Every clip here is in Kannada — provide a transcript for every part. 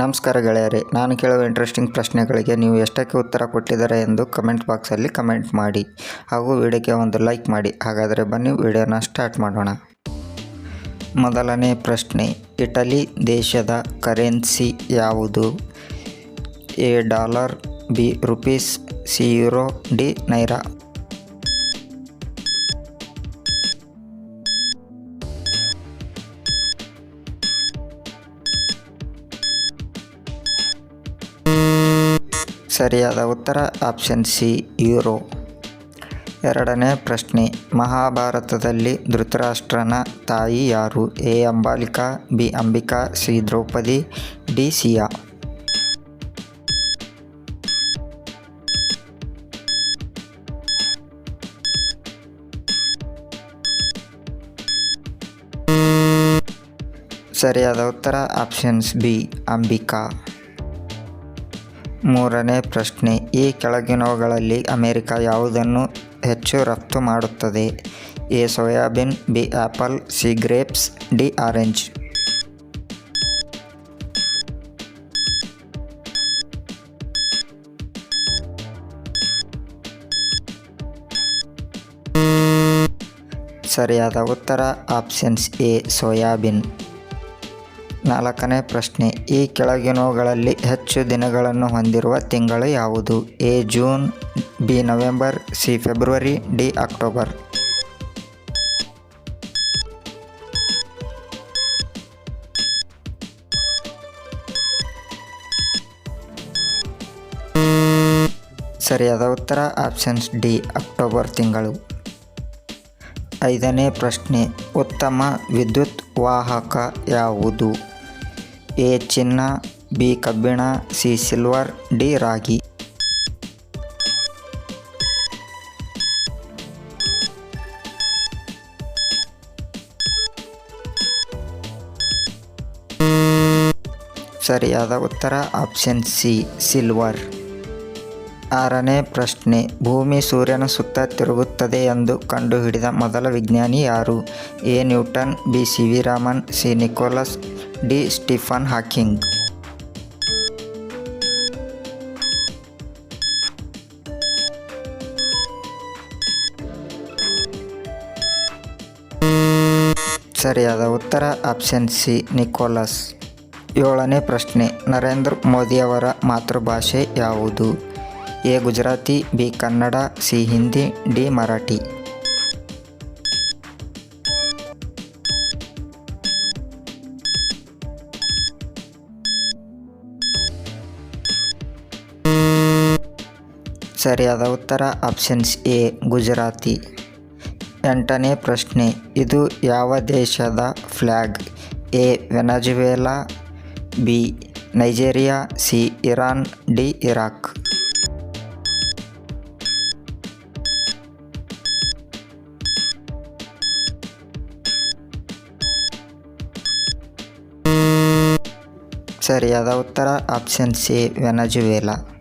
ನಮಸ್ಕಾರ ಗೆಳೆಯರೇ, ನಾನು ಕೇಳುವ ಇಂಟ್ರೆಸ್ಟಿಂಗ್ ಪ್ರಶ್ನೆಗಳಿಗೆ ನೀವು ಎಷ್ಟಕ್ಕೆ ಉತ್ತರ ಕೊಟ್ಟಿದ್ದಾರೆ ಎಂದು ಕಮೆಂಟ್ ಬಾಕ್ಸಲ್ಲಿ ಕಮೆಂಟ್ ಮಾಡಿ ಹಾಗೂ ವಿಡಿಯೋಗೆ ಒಂದು ಲೈಕ್ ಮಾಡಿ. ಹಾಗಾದರೆ ಬನ್ನಿ ವಿಡಿಯೋನ ಸ್ಟಾರ್ಟ್ ಮಾಡೋಣ. ಮೊದಲನೇ ಪ್ರಶ್ನೆ, ಇಟಲಿ ದೇಶದ ಕರೆನ್ಸಿ ಯಾವುದು? A dollar B rupees C euro D naira ಸರಿಯಾದ ಉತ್ತರ ಆಪ್ಷನ್ ಸಿ, ಯೂರೋ. ಎರಡನೇ ಪ್ರಶ್ನೆ, ಮಹಾಭಾರತದಲ್ಲಿ ಧೃತರಾಷ್ಟ್ರನ ತಾಯಿ ಯಾರು? A, Ambalika, B, Ambika, C, Draupadi, D, Siya. ಸರಿಯಾದ ಉತ್ತರ ಆಪ್ಷನ್ಸ್ ಬಿ, ಅಂಬಿಕಾ. ಮೂರನೇ ಪ್ರಶ್ನೆ, ಈ ಕೆಳಗಿನವುಗಳಲ್ಲಿ ಅಮೆರಿಕ ಯಾವುದನ್ನು ಹೆಚ್ಚು ರಫ್ತು ಮಾಡುತ್ತದೆ? A, soybean, B apple C, grapes, D, orange. ಸರಿಯಾದ ಉತ್ತರ, ಆಪ್ಷನ್ಸ್ ಎ, ಸೋಯಾಬೀನ್. ನಾಲ್ಕನೇ ಪ್ರಶ್ನೆ, ಈ ಕೆಳಗಿನವುಗಳಲ್ಲಿ ಹೆಚ್ಚು ದಿನಗಳನ್ನು ಹೊಂದಿರುವ ತಿಂಗಳು ಯಾವುದು? A, June, B, November, C, February, D, October. ಸರಿಯಾದ ಉತ್ತರ, ಆಪ್ಷನ್ಸ್ ಡಿ, ಅಕ್ಟೋಬರ್ ತಿಂಗಳು. ಐದನೇ ಪ್ರಶ್ನೆ, ಉತ್ತಮ ವಿದ್ಯುತ್ ವಾಹಕ ಯಾವುದು? ಎ ಚಿನ್ನ ಬಿ ಕಬ್ಬಿಣ ಸಿ ಸಿಲ್ವರ್ ಡಿ ರಾಗಿ. ಸರಿಯಾದ ಉತ್ತರ ಆಪ್ಷನ್ ಸಿ ಸಿಲ್ವರ್. ಆರನೇ ಪ್ರಶ್ನೆ, ಭೂಮಿ ಸೂರ್ಯನ ಸುತ್ತ ತಿರುಗುತ್ತದೆ ಎಂದು ಕಂಡುಹಿಡಿದ ಮೊದಲ ವಿಜ್ಞಾನಿ ಯಾರು? A. Newton, B. C. V. Raman, C. Nicholas, D. Stephen Hawking. ಸರಿಯಾದ ಉತ್ತರ, ಆಪ್ಷನ್ ಸಿ, ನಿಕೋಲಸ್. ಏಳನೇ ಪ್ರಶ್ನೆ, ನರೇಂದ್ರ ಮೋದಿಯವರ ಮಾತೃಭಾಷೆ ಯಾವುದು? A Gujarati, B Kannada, C Hindi, D Marathi. ಸರಿಯಾದ ಉತ್ತರ, ಆಪ್ಷನ್ಸ್ ಎ, ಗುಜರಾತಿ. ಎಂಟನೇ ಪ್ರಶ್ನೆ, ಇದು ಯಾವ ದೇಶದ flag A, Venezuela, B, Nigeria, C, Iran, D, Iraq. ಸರಿಯಾದ ಉತ್ತರ ಆಪ್ಷನ್ ಸಿ ವೆನಜುವೆಲಾ.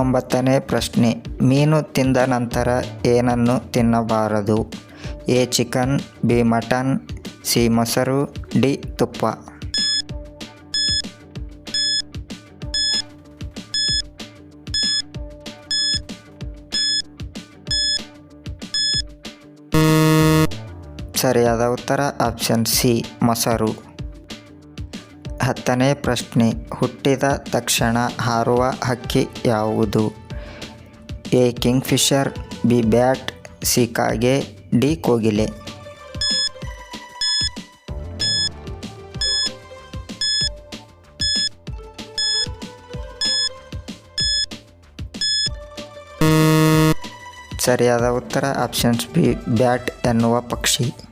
ಒಂಬತ್ತನೇ ಪ್ರಶ್ನೆ, ಮೀನು ತಿಂದ ನಂತರ ಏನನ್ನು ತಿನ್ನಬಾರದು? A, chicken, B, mutton, C, ಮೊಸರು, ಡಿ, ತುಪ್ಪ. ಸರಿಯಾದ ಉತ್ತರ ಆಪ್ಷನ್ ಸಿ ಮೊಸರು. ಹತ್ತನೇ ಪ್ರಶ್ನೆ, ಹುಟ್ಟಿದ ತಕ್ಷಣ ಹಾರುವ ಹಕ್ಕಿ ಯಾವುದು? A, kingfisher, B, bat, C, ಕಾಗೆ, ಡಿ, ಕೋಗಿಲೆ. ಸರಿಯಾದ ಉತ್ತರ, ಆಪ್ಷನ್ಸ್ ಬಿ, ಬ್ಯಾಟ್ ಎನ್ನುವ ಪಕ್ಷಿ.